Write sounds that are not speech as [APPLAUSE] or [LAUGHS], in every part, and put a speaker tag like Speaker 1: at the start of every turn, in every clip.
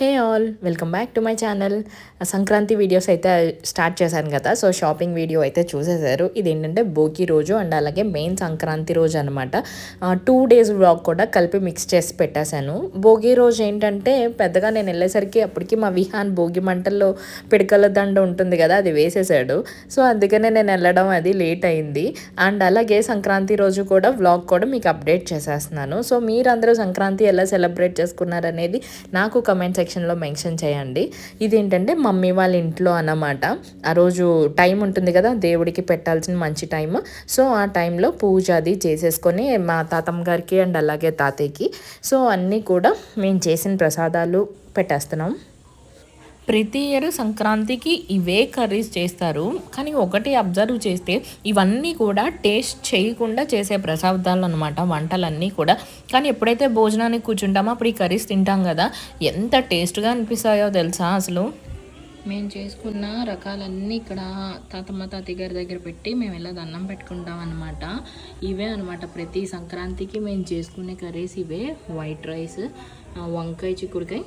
Speaker 1: Hey all welcome back to my channel Sankranti videos అయితే start చేశాను కదా so shopping video అయితే చూసేశారు. ఇది ఏంటంటే భోగి రోజు అండ్ అలాగే మెయిన్ సంక్రాంతి రోజు అనమాట టూ డేస్ వ్లాగ్ కూడా కలిపి మిక్స్ చేసి పెట్టేశాను. భోగి రోజు ఏంటంటే పెద్దగా నేను వెళ్ళేసరికి అప్పటికి మా విహాన్ భోగి మంటల్లో పిడకల దండ ఉంటుంది కదా అది వేసేసాడు సో అందుకనే నేను వెళ్ళడం అది లేట్ అయింది. అండ్ అలాగే సంక్రాంతి రోజు కూడా వ్లాగ్ కూడా మీకు అప్డేట్ చేసేస్తున్నాను. సో మీరందరూ సంక్రాంతి ఎలా సెలబ్రేట్ చేసుకున్నారనేది నాకు కమెంట్ సెక్షన్లో మెన్షన్ చేయండి. ఇదేంటంటే మమ్మీ వాళ్ళ ఇంట్లో అన్నమాట. ఆ రోజు టైం ఉంటుంది కదా దేవుడికి పెట్టాల్సిన మంచి టైం సో ఆ టైంలో పూజ అది చేసేసుకొని మా తాతమ్మ గారికి అండ్ అలాగే తాతయ్యకి. సో అన్నీ కూడా మేము చేసిన ప్రసాదాలు పెట్టేస్తున్నాం. ప్రతి ఇయర్ సంక్రాంతికి ఇవే కర్రీస్ చేస్తారు. కానీ ఒకటి అబ్జర్వ్ చేస్తే ఇవన్నీ కూడా టేస్ట్ చేయకుండా చేసే ప్రసాదాలు అనమాట వంటలన్నీ కూడా. కానీ ఎప్పుడైతే భోజనానికి కూర్చుంటామో అప్పుడు ఈ కర్రీస్ తింటాం కదా. ఎంత టేస్ట్గా అనిపిస్తాయో తెలుసా అసలు? మేము చేసుకున్న రకాలన్నీ ఇక్కడ తాతమ్మ తాతయ్య గారి దగ్గర పెట్టి మేము ఇలా దండం పెట్టుకుంటాం అనమాట ఇవే అనమాట ప్రతి సంక్రాంతికి మేము చేసుకునే కర్రీస్ ఇవే. వైట్ రైస్ వంకాయ చిక్కుడుకాయ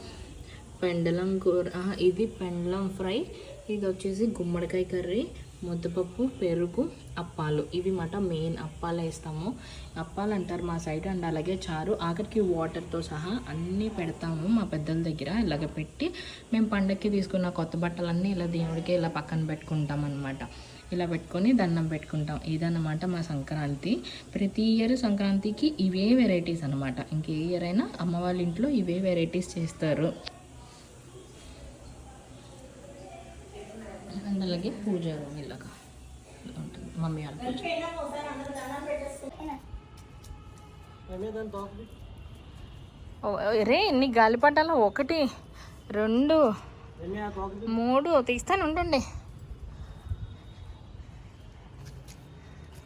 Speaker 1: పెండలం కూర. ఇది పెండలం ఫ్రై. ఇది వచ్చేసి గుమ్మడికాయ కర్రీ ముద్దపప్పు పెరుగు అప్పాలు. ఇవి మాట మెయిన్ అప్పాలు వేస్తాము అప్పాలు అంటారు మా సైడ్ అండ్ అలాగే చారు. ఆఖరికి వాటర్తో సహా అన్నీ పెడతాము మా పెద్దల దగ్గర. ఇలాగ పెట్టి మేము పండక్కి తీసుకున్న కొత్త బట్టలన్నీ ఇలా దేవుడికి ఇలా పక్కన పెట్టుకుంటాం అనమాట ఇలా పెట్టుకొని దండం పెట్టుకుంటాం. ఇదన్నమాట మా సంక్రాంతి. ప్రతి ఇయర్ సంక్రాంతికి ఇవే వెరైటీస్ అనమాట ఇంకే ఇయర్ అయినా అమ్మ వాళ్ళ ఇంట్లో ఇవే వెరైటీస్ చేస్తారు. అలాగే పూజ ఇలాగా ఉంటుంది. మమ్మీ వాళ్ళ పూజ. రే ఎన్ని గాలిపటాలు ఒకటి రెండు మూడు తీస్తాను ఉండండి.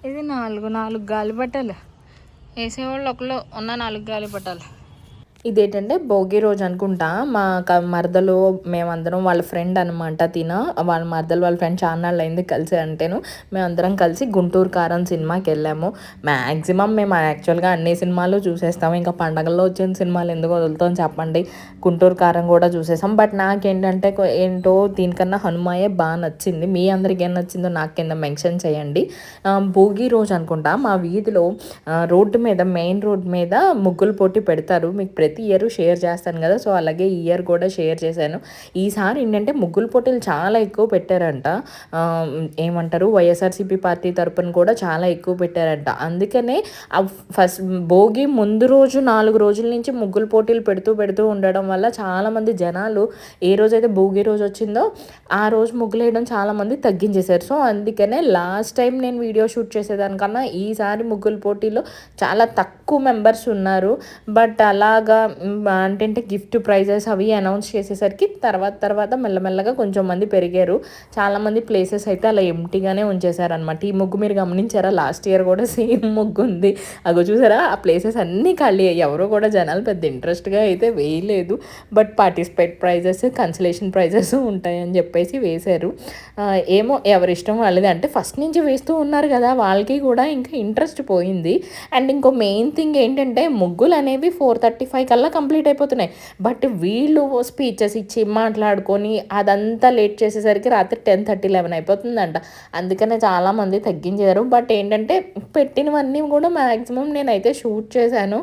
Speaker 1: ఇది నాలుగు నాలుగు గాలిపటాలు వేసేవాళ్ళు ఒకళ్ళు ఉన్న నాలుగు గాలిపటాలు ఇదేంటంటే భోగి రోజు అనుకుంటా. మా మరదలు మేమందరం వాళ్ళ ఫ్రెండ్ అనమాట తిన. వాళ్ళ మరదలు వాళ్ళ ఫ్రెండ్ చాలా అయింది కలిసి అంటేను మేమందరం కలిసి గుంటూరు కారం సినిమాకి వెళ్ళాము. మ్యాక్సిమం మేము యాక్చువల్గా అన్ని సినిమాలు చూసేస్తాము. ఇంకా పండగల్లో వచ్చిన సినిమాలు ఎందుకు వదులుతాం చెప్పండి. గుంటూరు కారం కూడా చూసేసాం. బట్ నాకేంటంటే ఏంటో దీనికన్నా హనుమాయే బాగా నచ్చింది. మీ అందరికి ఏం నచ్చిందో నాకు కింద మెన్షన్ చేయండి. భోగి రోజు అనుకుంటా మా వీధిలో రోడ్డు మీద మెయిన్ రోడ్ మీద ముగ్గులు పోటీ పెడతారు. మీకు ప్రతి ఇయర్ షేర్ చేస్తాను కదా. సో అలాగే ఈ ఇయర్ కూడా షేర్ చేశాను. ఈసారి ఏంటంటే ముగ్గులు పోటీలు చాలా ఎక్కువ పెట్టారంట. ఏమంటారు? వైఎస్ఆర్సీపీ పార్టీ తరపున కూడా చాలా ఎక్కువ పెట్టారంట. అందుకనే ఫస్ట్ భోగి ముందు రోజు నాలుగు రోజుల నుంచి ముగ్గులు పోటీలు పెడుతూ పెడుతూ ఉండడం వల్ల చాలామంది జనాలు ఏ రోజైతే భోగి రోజు వచ్చిందో ఆ రోజు ముగ్గులు వేయడం చాలామంది తగ్గించేశారు. సో అందుకనే లాస్ట్ టైం నేను వీడియో షూట్ చేసేదానికన్నా ఈసారి ముగ్గుల పోటీలో చాలా తక్కువ మెంబర్స్ ఉన్నారు. బట్ అలాగా ఏంటంటే అంటే గిఫ్ట్ ప్రైజెస్ అవి అనౌన్స్ చేసేసరికి తర్వాత తర్వాత మెల్లమెల్లగా కొంచెం మంది పెరిగారు. చాలామంది ప్లేసెస్ అయితే అలా ఎంటీగానే ఉంచేశారనమాట ఈ ముగ్గు మీరు గమనించారా? లాస్ట్ ఇయర్ కూడా సేమ్ [LAUGHS] ముగ్గు ఉంది. అగో చూసారా? ఆ ప్లేసెస్ అన్నీ ఖాళీ ఎవరు కూడా జనాలు పెద్ద ఇంట్రెస్ట్గా అయితే వేయలేదు. But participate prizes consolation prizes ఉంటాయని చెప్పేసి వేశారు. ఏమో ఎవరి ఇష్టం వాళ్ళది. అంటే ఫస్ట్ నుంచి వేస్తూ ఉన్నారు కదా వాళ్ళకి కూడా ఇంకా ఇంట్రెస్ట్ పోయింది. అండ్ ఇంకో మెయిన్ థింగ్ ఏంటంటే ముగ్గులు అనేవి ఫోర్ థర్టీ ఫైవ్ కల్లా కంప్లీట్ అయిపోతున్నాయి. బట్ వీళ్ళు స్పీచెస్ ఇచ్చి మాట్లాడుకొని అదంతా లేట్ చేసేసరికి రాత్రి టెన్ థర్టీ లెవెన్ అయిపోతుందంట. అందుకనే చాలామంది తగ్గించారు. బట్ ఏంటంటే పెట్టినవన్నీ కూడా మ్యాక్సిమం నేనైతే షూట్ చేశాను.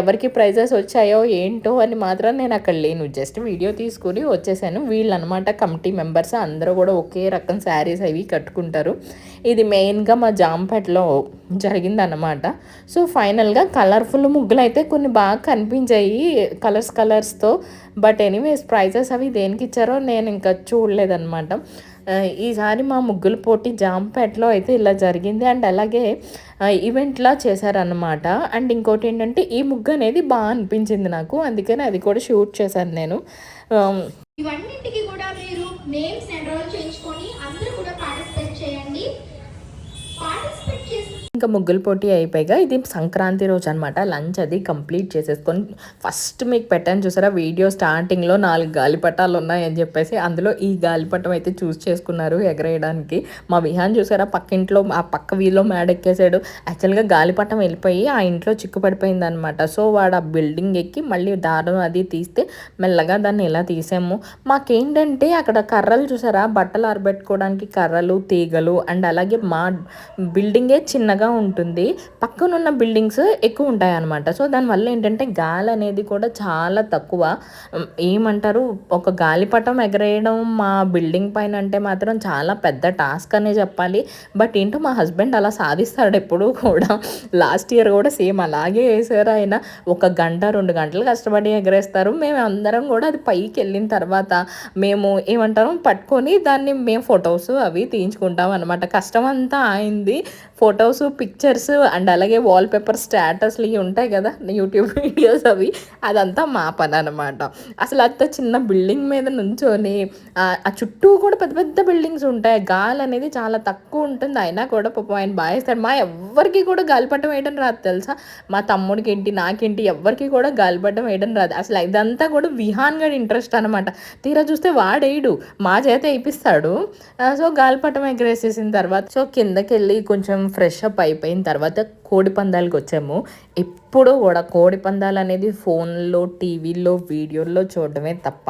Speaker 1: ఎవరికి ప్రైజెస్ వచ్చాయో ఏంటో అని మాత్రం నేను అక్కడ లేను. జస్ట్ వీడియో తీసుకుని వచ్చేసాను. వీళ్ళు అనమాట కమిటీ మెంబర్స్ అందరూ కూడా ఒకే రకం శారీస్ అవి కట్టుకుంటారు. ఇది మెయిన్గా మా జాంపేటలో జరిగిందన్నమాట. సో ఫైనల్గా కలర్ఫుల్ ముగ్గులు అయితే కొన్ని బాగా కనిపించాయి. కలర్స్ కలర్స్తో బట్ ఎనీవేస్ ప్రైజెస్ అవి దేనికి ఇచ్చారో నేను ఇంకా చూడలేదన్నమాట. ఈసారి మా ముగ్గుల పోటీ జాంపేటలో అయితే ఇలా జరిగింది. అండ్ అలాగే ఈవెంట్లా చేశారనమాట అండ్ ఇంకోటి ఏంటంటే ఈ ముగ్గు అనేది బాగా అనిపించింది నాకు. అందుకని అది కూడా షూట్ చేశాను నేను.
Speaker 2: ఇవన్నింటికి కూడా మీరు నేమ్స్ ఎన్రోల్
Speaker 1: ఇంకా ముగ్గులు పోటీ అయిపోయిగా ఇది సంక్రాంతి రోజు అనమాట లంచ్ అది కంప్లీట్ చేసేసుకొని ఫస్ట్ మీకు పెట్టాను చూసారా? వీడియో స్టార్టింగ్లో నాలుగు గాలిపటాలు ఉన్నాయని చెప్పేసి అందులో ఈ గాలిపటం అయితే చూస్ చేసుకున్నారు ఎగరేయడానికి. మా విహాన్ చూసారా? పక్కింట్లో ఆ పక్క వీధిలో మేడెక్కేసాడు యాక్చువల్గా గాలిపటం వెళ్ళిపోయి ఆ ఇంట్లో చిక్కు పడిపోయింది అనమాట సో వాడు ఆ బిల్డింగ్ ఎక్కి మళ్ళీ దారం అది తీస్తే మెల్లగా దాన్ని ఇలా తీసాము? మాకేంటంటే అక్కడ కర్రలు చూసారా? బట్టలు ఆరబెట్టుకోవడానికి కర్రలు తీగలు అండ్ అలాగే మా బిల్డింగే చిన్నగా ఉంటుంది. పక్కనున్న బిల్డింగ్స్ ఎక్కువ ఉంటాయి అనమాట సో దానివల్ల ఏంటంటే గాలి అనేది కూడా చాలా తక్కువ. ఏమంటారు? ఒక గాలిపటం ఎగరేయడం మా బిల్డింగ్ పైన అంటే మాత్రం చాలా పెద్ద టాస్క్ అనే చెప్పాలి. బట్ ఏంటో మా హస్బెండ్ అలా సాధిస్తాడు ఎప్పుడూ కూడా. లాస్ట్ ఇయర్ కూడా సేమ్ అలాగే వేసారు ఆయన. ఒక గంట రెండు గంటలు కష్టపడి ఎగరేస్తారు. మేము అందరం కూడా అది పైకి వెళ్ళిన తర్వాత మేము ఏమంటారు? పట్టుకొని దాన్ని మేము ఫొటోస్ అవి తీయించుకుంటాం అనమాట కష్టం అంతా అయింది ఫొటోస్ పిక్చర్స్ అండ్ అలాగే వాల్ పేపర్ స్టేటస్లు ఇవి ఉంటాయి కదా యూట్యూబ్ వీడియోస్ అవి అదంతా మా పని అనమాట అసలు అంత చిన్న బిల్డింగ్ మీద నుంచొని ఆ చుట్టూ కూడా పెద్ద పెద్ద బిల్డింగ్స్ ఉంటాయి. గాలి అనేది చాలా తక్కువ ఉంటుంది. అయినా కూడా పాపం ఆయన బాగా మా ఎవ్వరికి కూడా గాలిపటం వేయడం రాదు తెలుసా? మా తమ్ముడికి ఏంటి నాకేంటి ఎవ్వరికి కూడా గాలిపటం వేయడం రాదు. అసలు ఇదంతా కూడా విహాన్ గడి ఇంట్రెస్ట్ అనమాట తీరా చూస్తే వాడేయడు మా చేత వేయిస్తాడు సో గాలిపటం ఎగరేసేసిన తర్వాత సో కిందకి వెళ్ళి కొంచెం ఫ్రెష్ అప్ అయ్యి అయిపోయిన తర్వాత కోడి పందాలకు వచ్చాము. ఎప్పుడూ కూడా కోడి పందాలు అనేది ఫోన్లో టీవీలో వీడియోల్లో చూడడమే తప్ప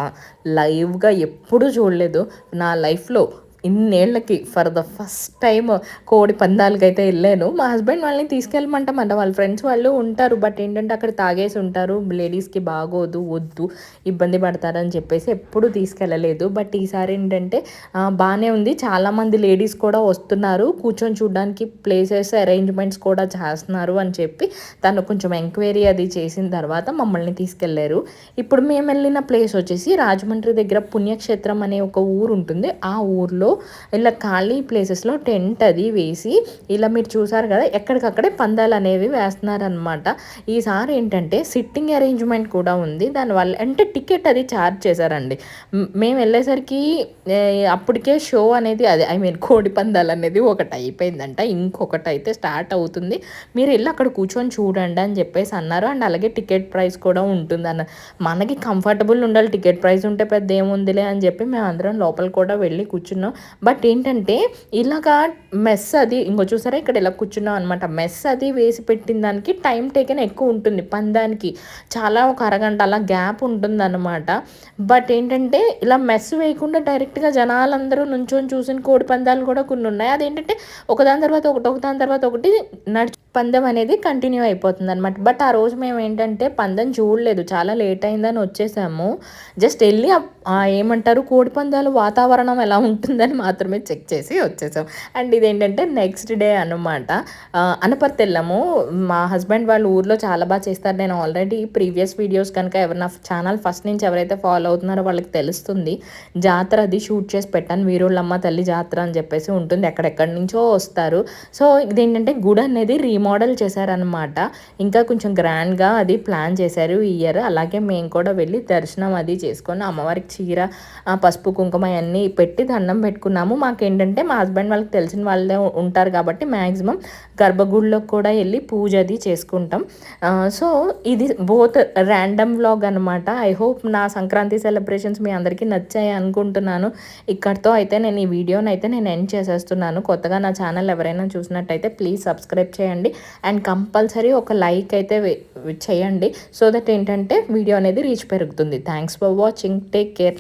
Speaker 1: లైవ్గా ఎప్పుడూ చూడలేదు. నా లైఫ్లో ఇన్నేళ్ళకి ఫర్ ద ఫస్ట్ టైం కోడి పందాలకి అయితే వెళ్ళాను. మా హస్బెండ్ వాళ్ళని తీసుకెళ్ళమంటామంట. వాళ్ళ ఫ్రెండ్స్ వాళ్ళు ఉంటారు. బట్ ఏంటంటే అక్కడ తాగేసి ఉంటారు. లేడీస్కి బాగోదు వద్దు ఇబ్బంది పడతారని చెప్పేసి ఎప్పుడు తీసుకెళ్ళలేదు. బట్ ఈసారి ఏంటంటే బాగానే ఉంది. చాలామంది లేడీస్ కూడా వస్తున్నారు. కూర్చొని చూడడానికి ప్లేసెస్ అరేంజ్మెంట్స్ కూడా చేస్తున్నారు అని చెప్పి తను కొంచెం ఎంక్వైరీ అది చేసిన తర్వాత మమ్మల్ని తీసుకెళ్ళారు. ఇప్పుడు మేము వెళ్ళిన ప్లేస్ వచ్చేసి రాజమండ్రి దగ్గర పుణ్యక్షేత్రం అనే ఒక ఊరు ఉంటుంది. ఆ ఊర్లో ఇలా ఖాళీ ప్లేసెస్లో టెంట్ అది వేసి ఇలా మీరు చూసారు కదా ఎక్కడికక్కడే పందాలు అనేవి వేస్తున్నారనమాట ఈసారి ఏంటంటే సిట్టింగ్ అరేంజ్మెంట్ కూడా ఉంది. దానివల్ల అంటే టికెట్ అది ఛార్జ్ చేశారండి. మేము వెళ్ళేసరికి అప్పటికే షో అనేది అదే ఐ మీన్ కోడి పందాలు అనేది ఒకటి అయిపోయిందంట. ఇంకొకటి అయితే స్టార్ట్ అవుతుంది. మీరు వెళ్ళి అక్కడ కూర్చొని చూడండి అని చెప్పేసి అన్నారు. అండ్ అలాగే టికెట్ ప్రైస్ కూడా ఉంటుంది అన్న మనకి కంఫర్టబుల్ ఉండాలి. టికెట్ ప్రైస్ ఉంటే పెద్ద ఏముందిలే అని చెప్పి మేము అందరం లోపల కూడా వెళ్ళి కూర్చున్నాం. బట్ ఏంటంటే ఇలాగా మెస్ అది ఇంకో చూసారా ఇక్కడ ఇలా కూర్చున్నాం అనమాట మెస్ అది వేసి పెట్టిన దానికి టైం టేకెన్ ఎక్కువ ఉంటుంది పందానికి. చాలా ఒక అరగంట అలా గ్యాప్ ఉంటుంది అనమాట బట్ ఏంటంటే ఇలా మెస్ వేయకుండా డైరెక్ట్గా జనాలందరూ నుంచొని చూసిన కోడి పందాలు కూడా కొన్ని ఉన్నాయి. అదేంటంటే ఒకదాని తర్వాత ఒకటి ఒకదాని తర్వాత ఒకటి నడిచి పందెం అనేది కంటిన్యూ అయిపోతుంది అనమాట బట్ ఆ రోజు మేము ఏంటంటే పందెం చూడలేదు. చాలా లేట్ అయిందని వచ్చేసాము. జస్ట్ వెళ్ళి ఏమంటారు కోడి పందాలు వాతావరణం ఎలా ఉంటుందని మాత్రమే చెక్ చేసి వచ్చేసాం. అండ్ ఇదేంటంటే నెక్స్ట్ డే అనమాట అనపర్తి వెళ్ళాము మా హస్బెండ్ వాళ్ళ ఊర్లో చాలా బాగా చేస్తారు. నేను ఆల్రెడీ ప్రీవియస్ వీడియోస్ కనుక ఎవరు నా ఛానల్ ఫస్ట్ నుంచి ఎవరైతే ఫాలో అవుతున్నారో వాళ్ళకి తెలుస్తుంది. జాతర అది షూట్ చేసి పెట్టాను. వీరుళ్ళమ్మ తల్లి జాతర అని చెప్పేసి ఉంటుంది. ఎక్కడెక్కడి నుంచో వస్తారు. సో ఇదేంటంటే గుడి అనేది రీ రీమోడల్ చేశారనమాట ఇంకా కొంచెం గ్రాండ్గా అది ప్లాన్ చేశారు ఈ ఇయర్ అలాగే మేము కూడా వెళ్ళి దర్శనం అది చేసుకొని అమ్మవారికి చీర పసుపు కుంకుమ అన్నీ పెట్టి దండం పెట్టుకున్నాము. మాకేంటంటే మా హస్బెండ్ వాళ్ళకి తెలిసిన వాళ్ళే ఉంటారు కాబట్టి మ్యాక్సిమం గర్భగుడిలో కూడా వెళ్ళి పూజ అది చేసుకుంటాం. సో ఇది బోత్ ర్యాండమ్ వ్లాగ్ అనమాట ఐ హోప్ నా సంక్రాంతి సెలబ్రేషన్స్ మీ అందరికీ నచ్చాయి అనుకుంటున్నాను. ఇక్కడితో అయితే నేను ఈ వీడియోని అయితే నేను ఎండ్ చేసేస్తున్నాను. కొత్తగా నా ఛానల్ ఎవరైనా చూసినట్టయితే ప్లీజ్ సబ్స్క్రైబ్ చేయండి. అండ్ కంపల్సరీ ఒక లైక్ అయితే చేయండి సో దట్ ఏంటంటే వీడియో అనేది రీచ్ పెరుగుతుంది. Thanks for watching take care